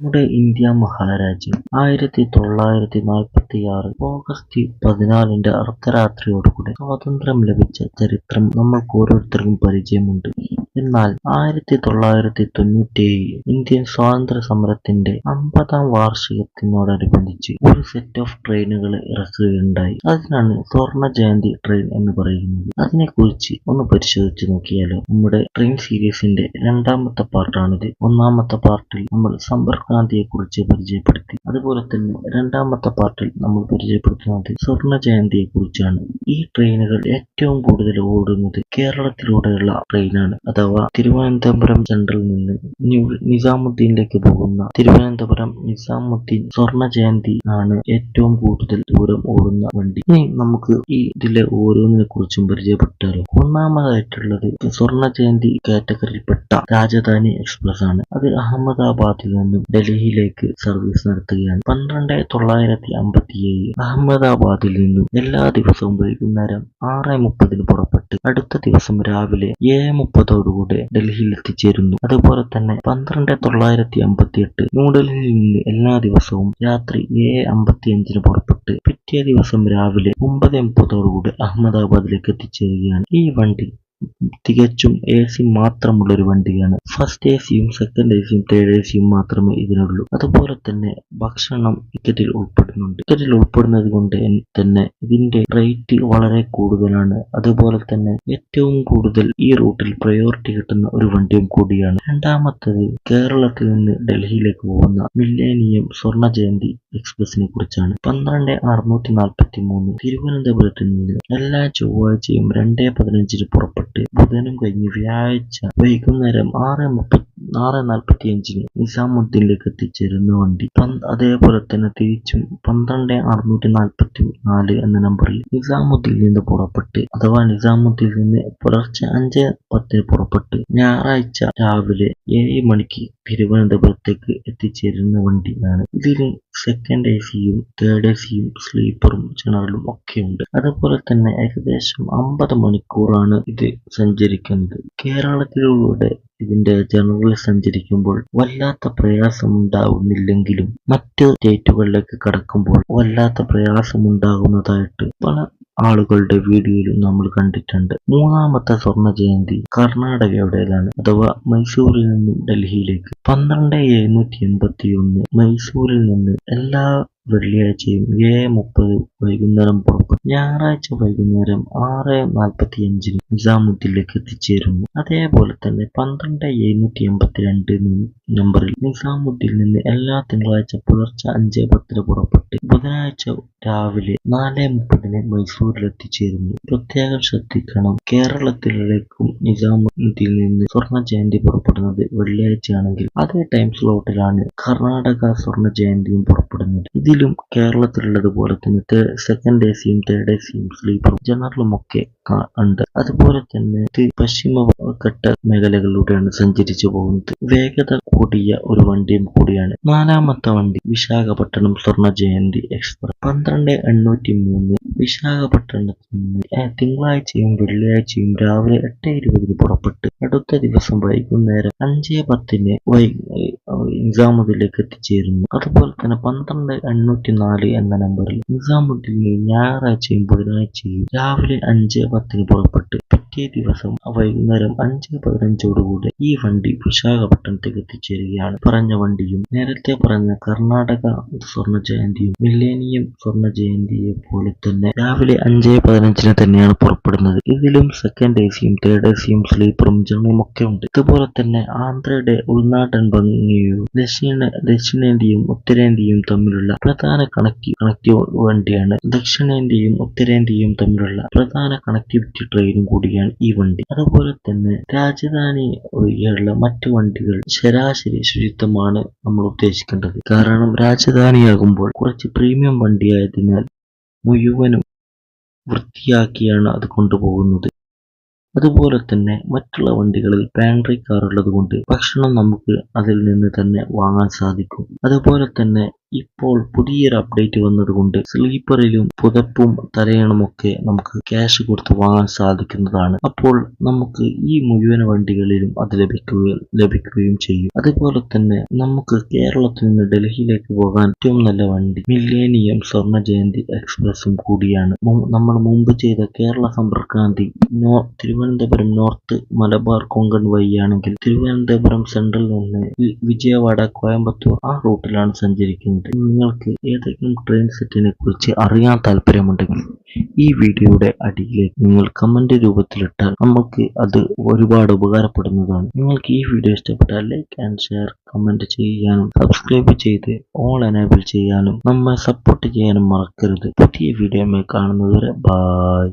നമ്മുടെ ഇന്ത്യ മഹാരാജ്യം. ആയിരത്തി തൊള്ളായിരത്തി നാൽപ്പത്തി ആറ് ഓഗസ്റ്റ് പതിനാലിന്റെ അർദ്ധരാത്രിയോടുകൂടി സ്വാതന്ത്ര്യം ലഭിച്ച ചരിത്രം നമ്മൾക്ക് ഓരോരുത്തർക്കും പരിചയമുണ്ട്. എന്നാൽ ആയിരത്തി തൊള്ളായിരത്തി തൊണ്ണൂറ്റിയേഴ് ഇന്ത്യൻ സ്വാതന്ത്ര്യ സമരത്തിന്റെ അമ്പതാം വാർഷികത്തിനോടനുബന്ധിച്ച് ഒരു സെറ്റ് ഓഫ് ട്രെയിനുകൾ ഇറക്കുകയുണ്ടായി. അതിനാണ് സ്വർണ ജയന്തി ട്രെയിൻ എന്ന് പറയുന്നത്. അതിനെക്കുറിച്ച് ഒന്ന് പരിശോധിച്ച് നോക്കിയാലോ? നമ്മുടെ ട്രെയിൻ സീരീസിന്റെ രണ്ടാമത്തെ പാർട്ടാണിത്. ഒന്നാമത്തെ പാർട്ടിൽ നമ്മൾ സമ്പർക്കാന്തിയെ കുറിച്ച് പരിചയപ്പെടുത്തി. അതുപോലെ തന്നെ രണ്ടാമത്തെ പാർട്ടിൽ നമ്മൾ പരിചയപ്പെടുത്തുന്നത് സ്വർണ ജയന്തിയെ കുറിച്ചാണ് ഈ ട്രെയിനുകൾ ഏറ്റവും കൂടുതൽ ഓടുന്നത് കേരളത്തിലൂടെയുള്ള ട്രെയിനാണ്. അഥവാ തിരുവനന്തപുരം സെൻട്രൽ നിന്ന് നിസാമുദ്ദീനിലേക്ക് പോകുന്ന തിരുവനന്തപുരം നിസാമുദ്ദീൻ സ്വർണ ജയന്തി ആണ് ഏറ്റവും കൂടുതൽ ദൂരം ഓടുന്ന വണ്ടി. ഇനി നമുക്ക് ഈ ഇതിലെ ഓരോന്നിനെ കുറിച്ചും പരിചയപ്പെട്ടാലോ? ഒന്നാമതായിട്ടുള്ളത് സ്വർണ ജയന്തി കാറ്റഗറിയിൽപ്പെട്ട രാജധാനി എക്സ്പ്രസ് ആണ്. അത് അഹമ്മദാബാദിൽ നിന്നും ഡൽഹിയിലേക്ക് സർവീസ് നടത്തുകയാണ്. പന്ത്രണ്ട് തൊള്ളായിരത്തി അമ്പത്തിയേഴ് അഹമ്മദാബാദിൽ നിന്നും എല്ലാ ദിവസവും വൈകുന്നേരം ആറ് മുപ്പതിന് പുറപ്പെട്ട് അടുത്ത ദിവസം രാവിലെ ഏഴ് മുപ്പതോടുകൂടെ ഡൽഹിയിൽ എത്തിച്ചേരുന്നു അതുപോലെ തന്നെ പന്ത്രണ്ട് തൊള്ളായിരത്തി അമ്പത്തി എട്ട് ന്യൂഡൽഹിയിൽ നിന്ന് എല്ലാ ദിവസവും രാത്രി ഏഴ് അമ്പത്തി അഞ്ചിന് പുറപ്പെട്ട് പിറ്റേ ദിവസം രാവിലെ ഒമ്പത് മുപ്പതോടുകൂടി അഹമ്മദാബാദിലേക്ക് എത്തിച്ചേരുകയാണ് ഈ വണ്ടി. തികച്ചും എ സി മാത്രമുള്ള ഒരു വണ്ടിയാണ്. ഫസ്റ്റ് എ സിയും സെക്കൻഡ് എ സിയും തേർഡ് എ സിയും മാത്രമേ ഇതിനുള്ളൂ. അതുപോലെ തന്നെ ഭക്ഷണം ടിക്കറ്റിൽ ഉൾപ്പെടുന്നുണ്ട്. ടിക്കറ്റിൽ ഉൾപ്പെടുന്നത് കൊണ്ട് തന്നെ ഇതിന്റെ റേറ്റ് വളരെ കൂടുതലാണ്. അതുപോലെ തന്നെ ഏറ്റവും കൂടുതൽ ഈ റൂട്ടിൽ പ്രയോറിറ്റി കിട്ടുന്ന ഒരു വണ്ടിയും കൂടിയാണ്. രണ്ടാമത്തത് കേരളത്തിൽ നിന്ന് ഡൽഹിയിലേക്ക് പോകുന്ന മില്ലേനിയം സ്വർണ ജയന്തി എക്സ്പ്രസിനെ കുറിച്ചാണ്. പന്ത്രണ്ട് അറുന്നൂറ്റി നാൽപ്പത്തി മൂന്ന് തിരുവനന്തപുരത്ത് നിന്ന് എല്ലാ ചൊവ്വാഴ്ചയും രണ്ടേ പതിനഞ്ചിന് പുറപ്പെട്ട് ബുധനും കഴിഞ്ഞ് വ്യാഴാഴ്ച വൈകുന്നേരം ആറ് മുപ്പത്തി ആറ് നാൽപ്പത്തി അഞ്ചിന് നിസാമുദ്ദീനിലേക്ക് എത്തിച്ചേരുന്ന വണ്ടി. അതേപോലെ തന്നെ തിരിച്ചും പന്ത്രണ്ട് അറുന്നൂറ്റി നാൽപ്പത്തി നാല് എന്ന നമ്പറിൽ നിസാമുദ്ദീനിൽ നിന്ന് പുറപ്പെട്ട് അഥവാ നിസാമുദ്ദീനിൽ നിന്ന് പുലർച്ചെ അഞ്ച് പത്തിന് പുറപ്പെട്ട് ഞായറാഴ്ച രാവിലെ ഏഴ് മണിക്ക് തിരുവനന്തപുരത്തേക്ക് എത്തിച്ചേരുന്ന വണ്ടിയാണ്. ഇതിൽ സെക്കൻഡ് എ സിയും തേർഡ് എ സിയും സ്ലീപ്പറും ജനറലും ഒക്കെ ഉണ്ട് അതുപോലെ തന്നെ ഏകദേശം അമ്പത് മണിക്കൂറാണ് ഇത് സഞ്ചരിക്കുന്നത്. കേരളത്തിലൂടെ ഇതിന്റെ ജനറൽ സഞ്ചരിക്കുമ്പോൾ വല്ലാത്ത പ്രയാസമുണ്ടാവുന്നില്ലെങ്കിലും മറ്റ് സ്റ്റേറ്റുകളിലേക്ക് കടക്കുമ്പോൾ വല്ലാത്ത പ്രയാസമുണ്ടാകുന്നതായിട്ട് പല ആളുകളുടെ വീഡിയോയിലും നമ്മൾ കണ്ടിട്ടുണ്ട്. മൂന്നാമത്തെ സ്വർണ ജയന്തി കർണാടകയുടേതാണ് അഥവാ മൈസൂരിൽ നിന്നും ഡൽഹിയിലേക്ക്. പന്ത്രണ്ട് എഴുന്നൂറ്റി എൺപത്തി ഒന്ന് മൈസൂരിൽ നിന്ന് എല്ലാ വെള്ളിയാഴ്ചയും ഏഴ് മുപ്പത് വൈകുന്നേരം പുറപ്പെടും ഞായറാഴ്ച വൈകുന്നേരം ആറ് നാൽപ്പത്തി അഞ്ചിന് നിസാമുദ്ദീനിലേക്ക് എത്തിച്ചേരുന്നു. അതേപോലെ തന്നെ പന്ത്രണ്ട് എഴുന്നൂറ്റി എൺപത്തി രണ്ട് നമ്പറിൽ നിസാമുദ്ദീൻ നിന്ന് എല്ലാ തിങ്കളാഴ്ച പുലർച്ചെ അഞ്ച് പത്തിന് പുറപ്പെട്ട് ബുധനാഴ്ച രാവിലെ നാല് മുപ്പതിന് മൈസൂരിൽ എത്തിച്ചേരുന്നു. പ്രത്യേകം ശ്രദ്ധിക്കണം. കേരളത്തിലേക്കും നിസാമുദ്ദീൻ നിന്ന് സ്വർണ ജയന്തി പുറപ്പെടുന്നത് വെള്ളിയാഴ്ചയാണെങ്കിൽ അതേ ടൈം സ്ലോട്ടിലാണ് കർണാടക സ്വർണ ജയന്തിയും പുറപ്പെടുന്നത് ഇതിലും കേരളത്തിലുള്ളതുപോലെ തന്നെ സെക്കൻഡ് എ സിയും തേർഡ് എ സിയും സ്ലീപ്പറും ജനറലും ഒക്കെ ഉണ്ട്. അതുപോലെ തന്നെ ഇത് പശ്ചിമഘട്ട മേഖലകളിലൂടെയാണ് സഞ്ചരിച്ചു പോകുന്നത്. വേഗത കൂടിയ ഒരു വണ്ടിയും കൂടിയാണ്. നാലാമത്തെ വണ്ടി വിശാഖപട്ടണം സ്വർണ ജയന്തി എക്സ്പ്രസ്. പന്ത്രണ്ട് എണ്ണൂറ്റി മൂന്ന് വിശാഖപട്ടണത്തിൽ നിന്ന് തിങ്കളാഴ്ചയും വെള്ളിയാഴ്ചയും രാവിലെ എട്ട് ഇരുപതിന് പുറപ്പെട്ട് അടുത്ത ദിവസം വൈകുന്നേരം അഞ്ച് പത്തിന് വൈ നിസാമുദ്ദീനിലേക്ക് എത്തിച്ചേരുന്നു. അതുപോലെ തന്നെ പന്ത്രണ്ട് എണ്ണൂറ്റി നാല് എന്ന നമ്പറിൽ നിസാമുദ്ദീനിൽ ഞായറാഴ്ചയും ബുധനാഴ്ചയും രാവിലെ അഞ്ച് പത്തിന് പുറപ്പെട്ട് പിറ്റേ ദിവസം വൈകുന്നേരം അഞ്ച് പതിനഞ്ചോടുകൂടി ഈ വണ്ടി വിശാഖപട്ടണത്തേക്ക് എത്തിച്ചേരുകയാണ്. പറഞ്ഞ വണ്ടിയും നേരത്തെ പറഞ്ഞ കർണാടക സ്വർണ ജയന്തിയും മില്ലേനിയം സ്വർണ ജയന്തിയെ പോലെ തന്നെ രാവിലെ അഞ്ച് പതിനഞ്ചിന് തന്നെയാണ് പുറപ്പെടുന്നത്. ഇതിലും സെക്കൻഡ് എ സിയും തേർഡ് എ സിയും സ്ലീപ്പറും ജനറലും ഒക്കെ ഉണ്ട്. ഇതുപോലെ തന്നെ ആന്ധ്രയുടെ ഉൾനാടൻ ഭംഗിയും ദക്ഷിണ ദക്ഷിണേന്ത്യയും ഉത്തരേന്ത്യയും തമ്മിലുള്ള പ്രധാന കണക്ടി കണക്റ്റീവ് വണ്ടിയാണ് ദക്ഷിണേന്ത്യയും ഉത്തരേന്ത്യയും തമ്മിലുള്ള പ്രധാന കണക്ടിവിറ്റി ട്രെയിനും കൂടിയാണ്. ഈ വണ്ടി. അതുപോലെ തന്നെ രാജധാനി ഒഴികെയുള്ള മറ്റു വണ്ടികൾ ശരാശരി ശുചിത്വമാണ് നമ്മൾ ഉദ്ദേശിക്കേണ്ടത്. കാരണം രാജധാനിയാകുമ്പോൾ കുറച്ച് പ്രീമിയം വണ്ടിയായതിനാൽ മുഴുവനും വൃത്തിയാക്കിയാണ് അത് കൊണ്ടുപോകുന്നത്. അതുപോലെ തന്നെ മറ്റുള്ള വണ്ടികളിൽ പാൻട്രി കാർ ഉള്ളത് കൊണ്ട് ഭക്ഷണം നമുക്ക് അതിൽ നിന്ന് തന്നെ വാങ്ങാൻ സാധിക്കും. അതുപോലെ തന്നെ ഇപ്പോൾ പുതിയൊരു അപ്ഡേറ്റ് വന്നതുകൊണ്ട് സ്ലീപ്പറിലും പുതപ്പും തലയണമൊക്കെ നമുക്ക് ക്യാഷ് കൊടുത്ത് വാങ്ങാൻ സാധിക്കുന്നതാണ്. അപ്പോൾ നമുക്ക് ഈ മുഴുവൻ വണ്ടികളിലും അത് ലഭിക്കുകയും ലഭിക്കുകയും ചെയ്യും. അതുപോലെ തന്നെ നമുക്ക് കേരളത്തിൽ നിന്ന് ഡൽഹിയിലേക്ക് പോകാൻ ഏറ്റവും നല്ല വണ്ടി മില്ലേനിയം സ്വർണ ജയന്തി എക്സ്പ്രസും കൂടിയാണ് നമ്മൾ മുമ്പ് ചെയ്ത കേരള സമ്പർക്കാന്തി തിരുവനന്തപുരം നോർത്ത് മലബാർ കൊങ്കൺ വഴിയാണെങ്കിൽ തിരുവനന്തപുരം സെൻട്രൽ നിന്ന് വിജയവാഡ കോയമ്പത്തൂർ ആ റൂട്ടിലാണ് സഞ്ചരിക്കുന്നത്. നിങ്ങൾക്ക് ഏതെങ്കിലും ട്രെയിൻ സെറ്റിനെ കുറിച്ച് അറിയാൻ താല്പര്യമുണ്ടെങ്കിൽ ഈ വീഡിയോയുടെ അടിയിലേക്ക് നിങ്ങൾ കമന്റ് രൂപത്തിലിട്ടാൽ നമുക്ക് അത് ഒരുപാട് ഉപകാരപ്പെടുന്നതാണ്. നിങ്ങൾക്ക് ഈ വീഡിയോ ഇഷ്ടപ്പെട്ടാൽ ലൈക്ക് ആൻഡ് ഷെയർ കമന്റ് ചെയ്യാനും സബ്സ്ക്രൈബ് ചെയ്ത് ഓൾ എനേബിൾ ചെയ്യാനും നമ്മെ സപ്പോർട്ട് ചെയ്യാനും മറക്കരുത്. പുതിയ വീഡിയോ കാണുന്നതുവരെ ബൈ